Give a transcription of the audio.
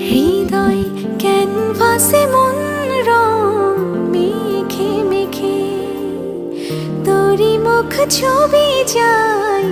হৃদয় ক্যানভাসে মন রং মেখে মেখে তোরি মুখ ছবি যায়